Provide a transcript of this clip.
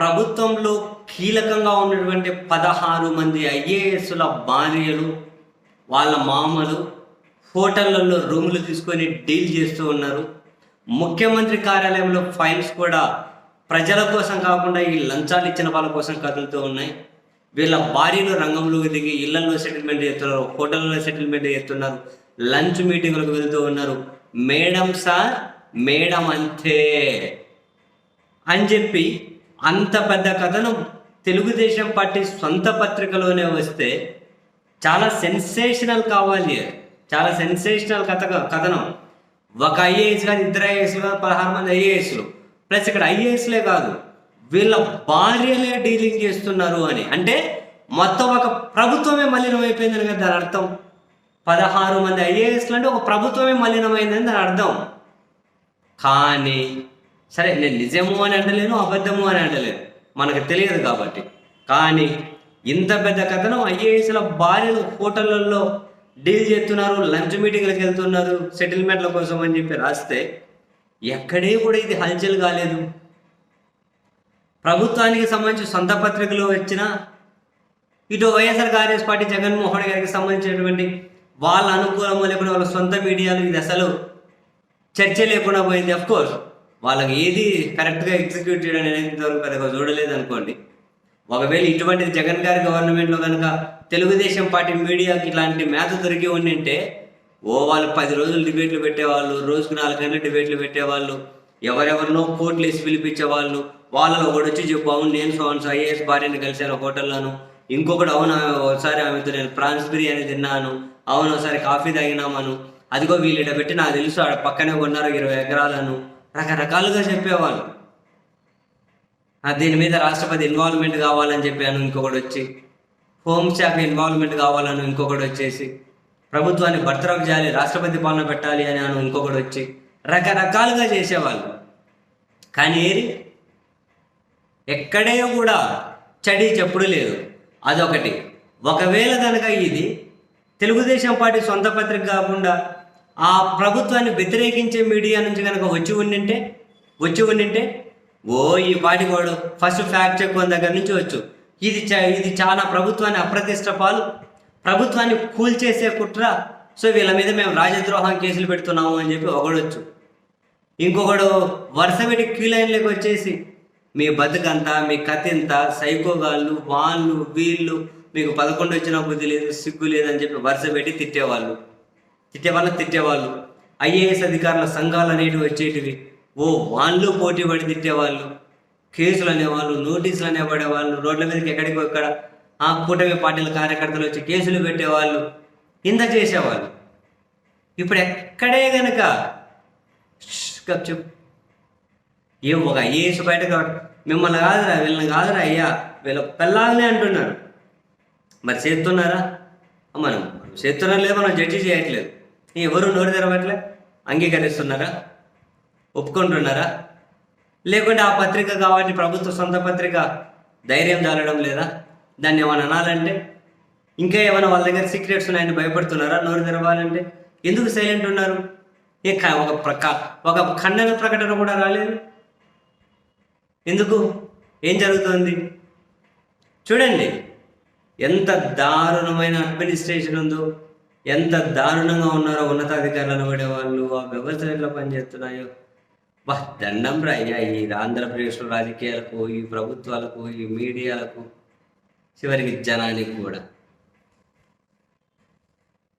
ప్రభుత్వంలో కీలకంగా ఉన్నటువంటి పదహారు మంది ఐఏఎస్ల భార్యలు వాళ్ళ మామలు హోటళ్ళలో రూములు తీసుకొని డీల్ చేస్తూ ఉన్నారు. ముఖ్యమంత్రి కార్యాలయంలో ఫైల్స్ కూడా ప్రజల కోసం కాకుండా ఈ లంచాలు ఇచ్చిన వాళ్ళ కోసం కదులుతూ ఉన్నాయి. వీళ్ళ భార్యలు రంగంలోకి దిగి ఇళ్ళలో సెటిల్మెంట్ చేస్తున్నారు హోటల్లో సెటిల్మెంట్ చేస్తున్నారు లంచ్ మీటింగ్లకు వెళ్తూ ఉన్నారు. మేడం సార్ మేడం అంతే అని చెప్పి అంత పెద్ద కథనం తెలుగుదేశం పార్టీ సొంత పత్రికలోనే వస్తే చాలా సెన్సేషనల్ కావాలి. చాలా సెన్సేషనల్ కథ కథనం. ఒక ఐఏఎస్ కాదు ఇద్దరు ఐఏఎస్లు కాదు పదహారు మంది ఐఏఎస్లు ప్లస్ ఇక్కడ ఐఏఎస్లే కాదు వీళ్ళ భార్యలే డీలింగ్ చేస్తున్నారు అని. అంటే మొత్తం ఒక ప్రభుత్వమే మలినం అయిపోయిందని కదా దాని అర్థం. పదహారు మంది ఐఏఎస్లు అంటే ఒక ప్రభుత్వమే మలినమైందని దాని అర్థం. కానీ సరే నేను నిజము అని అంటలేను అబద్ధము అని అంటలేను మనకు తెలియదు కాబట్టి. కానీ ఇంత పెద్ద కథనం ఐఏఎస్ల భార్యలు హోటళ్ళలో డీల్ చేస్తున్నారు లంచ్ మీటింగ్లకు వెళ్తున్నారు సెటిల్మెంట్ల కోసం అని చెప్పి రాస్తే ఎక్కడే కూడా ఇది హల్చల్ కాలేదు. ప్రభుత్వానికి సంబంధించి సొంత పత్రికలు వచ్చిన ఇటు వైఎస్ఆర్ కాంగ్రెస్ పార్టీ జగన్మోహన్ గారికి సంబంధించినటువంటి వాళ్ళ అనుకూలము లేకుండా వాళ్ళ సొంత మీడియాలు ఇది అసలు చర్చ లేకుండా పోయింది అఫ్కోర్స్ వాళ్ళకి ఏది కరెక్ట్గా ఎగ్జిక్యూట్ చేయడం అనేది ఇంతవరకు పెద్దగా చూడలేదు అనుకోండి ఒకవేళ ఇటువంటి జగన్ గారి గవర్నమెంట్లో కనుక తెలుగుదేశం పార్టీ మీడియాకి ఇట్లాంటి మేత దొరికి ఉండింటే ఓ వాళ్ళు పది రోజులు డిబేట్లు పెట్టేవాళ్ళు రోజుకు నాలుగు గంటలు డిబేట్లు పెట్టేవాళ్ళు ఎవరెవరినో కోట్లు వేసి పిలిపించేవాళ్ళు వాళ్ళలో ఒకటి వచ్చి చెప్పు అవును నేను సోన్స్ ఐఏఎస్ భార్యని కలిశాను హోటల్లోను. ఇంకొకటి అవును ఒకసారి ఆమెతో నేను ప్రాన్స్ బిర్యానీ తిన్నాను. అవును ఒకసారి కాఫీ తాగినామను. అదిగో వీళ్ళు పెట్టి నాకు తెలుసు ఆడ పక్కనే కొన్నారు ఇరవై ఎకరాలను. రకరకాలుగా చెప్పేవాళ్ళు. దీని మీద రాష్ట్రపతి ఇన్వాల్వ్మెంట్ కావాలని చెప్పాను ఇంకొకటి వచ్చి. హోంశాఖ ఇన్వాల్వ్మెంట్ కావాలను ఇంకొకటి వచ్చేసి. ప్రభుత్వాన్ని బర్తరఫ్ చేయాలి రాష్ట్రపతి పాలన పెట్టాలి అని అను ఇంకొకటి వచ్చి. రకరకాలుగా చేసేవాళ్ళు. కానీ ఎక్కడే కూడా చడి చెప్పుడు లేదు. అదొకటి. ఒకవేళ కనుక ఇది తెలుగుదేశం పార్టీ సొంత పత్రిక కాకుండా ఆ ప్రభుత్వాన్ని వ్యతిరేకించే మీడియా నుంచి కనుక వచ్చి ఉండింటే వచ్చి ఉండింటే ఓ ఈ పాటికోడు ఫస్ట్ ఫ్యాక్ట్ చెక్ వన్ దగ్గర నుంచి వచ్చు. ఇది ఇది చాలా ప్రభుత్వాన్ని అప్రతిష్ట పాలు. ప్రభుత్వాన్ని కూల్చేసే కుట్ర. సో వీళ్ళ మీద మేము రాజద్రోహం కేసులు పెడుతున్నాము అని చెప్పి ఒకడొచ్చు. ఇంకొకడు వరుస పెట్టి క్యూ లైన్లోకి వచ్చేసి మీ బతుకంతా మీ కథ ఎంత సైకోగాళ్ళు వాళ్ళు వీళ్ళు మీకు పదకొండు వచ్చిన బుద్ధి లేదు సిగ్గు లేదని చెప్పి వరుస పెట్టి తిట్టేవాళ్ళు. తిట్టేవాళ్ళు తిట్టేవాళ్ళు. ఐఏఎస్ అధికారుల సంఘాలు అనేటివి వచ్చేటివి. ఓ వాళ్ళు పోటీ పడి తిట్టేవాళ్ళు. కేసులు అనేవాళ్ళు నోటీసులు అనేవాడేవాళ్ళు రోడ్ల మీదకి ఎక్కడికి ఎక్కడ? ఆ కూటమి పార్టీల కార్యకర్తలు వచ్చి కేసులు పెట్టేవాళ్ళు. ఇంత చేసేవాళ్ళు. ఇప్పుడు ఎక్కడే గనక చెప్పు. ఏ ఒక ఐఏఎస్ బయట మిమ్మల్ని కాదురా వీళ్ళని కాదురా అయ్యా. వీళ్ళ పిల్లల్ని అంటున్నారు. మరి చేస్తున్నారా? మనం చేస్తున్నారు లేదు మనం జడ్జి చేయట్లేదు. ఎవరు నోరు తెరవట్లే? అంగీకరిస్తున్నారా? ఒప్పుకుంటున్నారా? లేకుంటే ఆ పత్రిక కాబట్టి ప్రభుత్వ సొంత పత్రిక ధైర్యం చాలడం లేదా? దాన్ని ఏమైనా అనాలంటే? ఇంకా ఏమైనా వాళ్ళ దగ్గర సీక్రెట్స్ ఉన్నాయని భయపడుతున్నారా? నోరు తెరవాలంటే? ఎందుకు సైలెంట్ ఉన్నారు? ఏ క- ఒక ప్రక ఒక ఖండన ప్రకటన కూడా రాలేదు. ఎందుకు? ఏం జరుగుతుంది? చూడండి ఎంత దారుణమైన అడ్మినిస్ట్రేషన్ ఉందో ఎంత దారుణంగా ఉన్నారో ఉన్నతాధికారులు పడే వాళ్ళు ఆ వ్యవస్థలు ఎట్లా పనిచేస్తున్నాయో. బా దండం రా అయ్యా ఈ ఆంధ్రప్రదేశ్లో రాజకీయాలకు ఈ ప్రభుత్వాలకు ఈ మీడియాలకు చివరికి జనానికి కూడా.